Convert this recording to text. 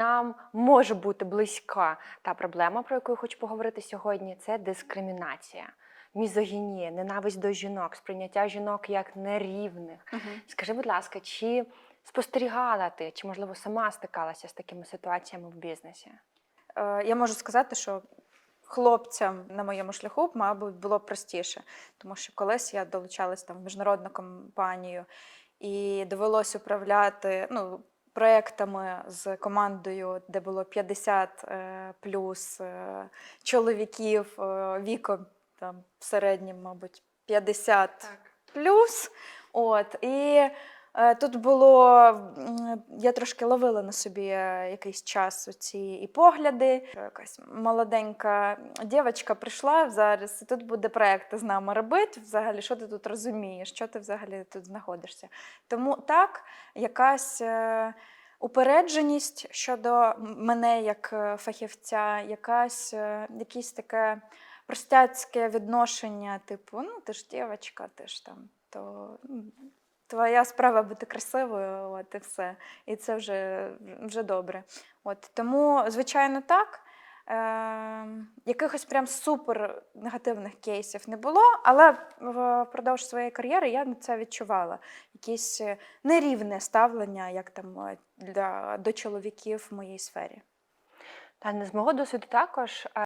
нам може бути близька та проблема, про яку я хочу поговорити сьогодні, це дискримінація, мізогінія, ненависть до жінок, сприйняття жінок як нерівних. Скажи, будь ласка, чи спостерігала ти, чи можливо сама стикалася з такими ситуаціями в бізнесі? Е, Я можу сказати, що хлопцям на моєму шляху, мабуть, було простіше, тому що колись я долучалась там в міжнародну компанію і довелося управляти ну, проектами з командою, де було 50 е, плюс е, чоловіків е, віком там в середньому, мабуть, 50 плюс. От, і тут було, я трошки ловила на собі е, якийсь час ці і погляди. Якась молоденька дівчинка прийшла зараз, і тут буде проєкт з нами робити. Взагалі, що ти тут розумієш, що ти взагалі тут знаходишся. Тому так, якась. е, Упередженість щодо мене як е, фахівця, якась, е, якесь таке простяцьке відношення, типу, ну ти ж дівчинка, ти ж там, то твоя справа бути красивою, от і все. І це вже, вже добре. От, тому, звичайно, так. Е, якихось прям супер негативних кейсів не було, але впродовж своєї кар'єри я це відчувала. Якесь е, нерівне ставлення, як там е, для, до чоловіків в моїй сфері. Та не з мого досвіду також.